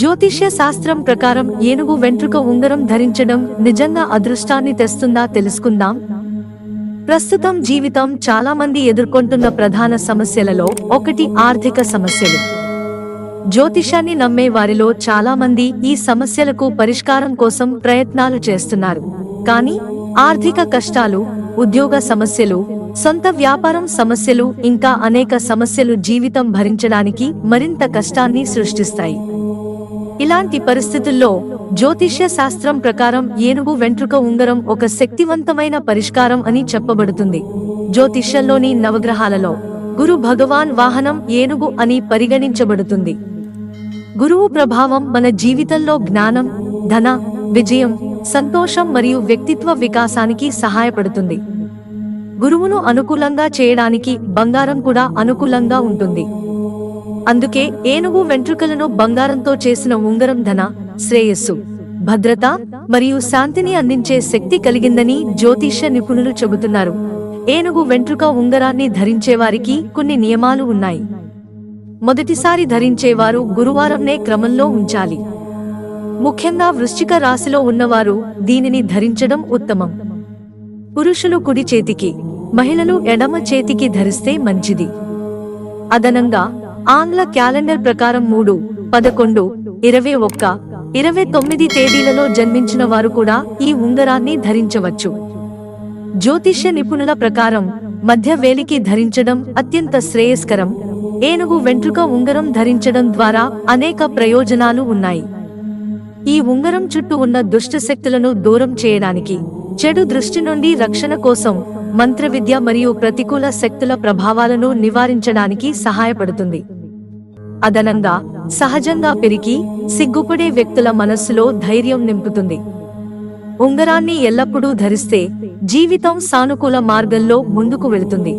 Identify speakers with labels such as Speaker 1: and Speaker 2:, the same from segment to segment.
Speaker 1: జ్యోతిష్య శాస్త్రం ప్రకారం ఏనుగు వెంట్రుక ఉంగరం ధరించడం నిజంగా అదృష్టాన్ని తెస్తుందా తెలుసుకుందాం. ప్రస్తుతం జీవితం చాలా మంది ఎదుర్కొంటున్న ప్రధాన సమస్యలలో ఒకటి ఆర్థిక సమస్యలు. జ్యోతిషాన్ని నమ్మే వారిలో చాలా మంది ఈ సమస్యలకు పరిష్కారం కోసం ప్రయత్నాలు చేస్తున్నారు. కానీ ఆర్థిక కష్టాలు ఉద్యోగ సమస్యలు సొంత వ్యాపారం సమస్యలు ఇంకా అనేక సమస్యలు జీవితం భరించడానికి మరింత కష్టాన్ని సృష్టిస్తాయి. ఇలాంటి పరిస్థితుల్లో జ్యోతిష్య శాస్త్రం ప్రకారం ఏనుగు వెంట్రుక ఉంగరం ఒక శక్తివంతమైన పరిష్కారం అని చెప్పబడుతుంది. జ్యోతిష్యంలోని నవగ్రహాలలో గురు భగవాన్ వాహనం ఏనుగు అని పరిగణించబడుతుంది. గురువు ప్రభావం మన జీవితంలో జ్ఞానం ధన విజయం సంతోషం మరియు వ్యక్తిత్వ వికాసానికి సహాయపడుతుంది. గురువును అనుకూలంగా చేయడానికి బంగారం కూడా అనుకూలంగా ఉంటుంది. అందుకే ఏనుగు వెంట్రుకలను బంగారంతో చేసిన ఉంగరం ధన శ్రేయస్సు భద్రత మరియు శాంతిని అందించే శక్తి కలిగిందని జ్యోతిష్య నిపుణులు చెబుతున్నారు. ఏనుగు వెంట్రుక ఉంగరాన్ని ధరించేవారికి కొన్ని నియమాలు ఉన్నాయి. మొదటిసారి ధరించేవారు గురువారంనే క్రమంలో ఉంచాలి. ముఖ్యంగా వృశ్చిక రాశిలో ఉన్నవారు దీనిని ధరించడం ఉత్తమం. పురుషులు కుడి చేతికి మహిళలు ఎడమ చేతికి ధరిస్తే మంచిది. అదనంగా ఆంగ్ల క్యాలెండర్ ప్రకారం మూడు పదకొండు ఇరవై ఒక్క ఇరవై తొమ్మిది తేదీలలో జన్మించిన వారు కూడా ఈ ఉంగరాన్ని ధరించవచ్చు. జ్యోతిష్య నిపుణుల ప్రకారం మధ్య వేలికి ధరించడం అత్యంత శ్రేయస్కరం. ఏనుగు వెంట్రుక ఉంగరం ధరించడం ద్వారా అనేక ప్రయోజనాలు ఉన్నాయి. ఈ ఉంగరం చుట్టూ ఉన్న దుష్ట శక్తులను దూరం చేయడానికి చెడు దృష్టి నుండి రక్షణ కోసం మంత్ర విద్య మరియు ప్రతికూల శక్తుల ప్రభావాలను నివారించడానికి సహాయపడుతుంది. అదనంగా సహజంగా పెరిగి సిగ్గుపడే వ్యక్తుల మనస్సులో ధైర్యం నింపుతుంది. ఉంగరాన్ని ఎల్లప్పుడూ ధరిస్తే జీవితం సానుకూల మార్గంలో ముందుకు వెళుతుంది.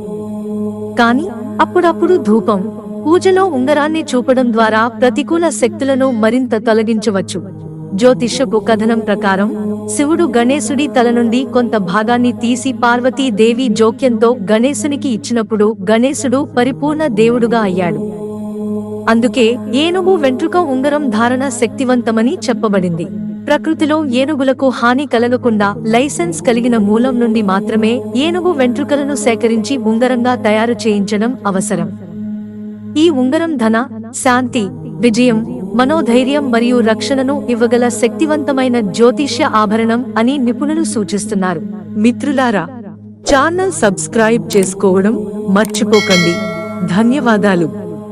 Speaker 1: కానీ అప్పుడప్పుడు ధూపం పూజలో ఉంగరాన్ని చూపడం ద్వారా ప్రతికూల శక్తులను మరింత తొలగించవచ్చు. జ్యోతిషపు కథనం ప్రకారం శివుడు గణేశుడి తల నుండి కొంత భాగాన్ని తీసి పార్వతీ దేవి జోక్యంతో గణేశునికి ఇచ్చినప్పుడు గణేశుడు పరిపూర్ణ దేవుడుగా అయ్యాడు. అందుకే ఏనుగు వెంట్రుక ఉంగరం ధారణ శక్తివంతమని చెప్పబడింది. ప్రకృతిలో ఏనుగులకు హాని కలగకుండా లైసెన్స్ కలిగిన మూలం నుండి మాత్రమే ఏనుగు వెంట్రుకలను సేకరించి ఉంగరంగా తయారు చేయించడం అవసరం. ఈ ఉంగరం ధన శాంతి విజయం మనోధైర్యం మరియు రక్షణను ఇవ్వగల శక్తివంతమైన జ్యోతిష్య ఆభరణం అని నిపుణులు సూచిస్తున్నారు. మిత్రులారా ఛానల్ సబ్స్క్రైబ్ చేసుకోవడం మర్చిపోకండి. ధన్యవాదాలు.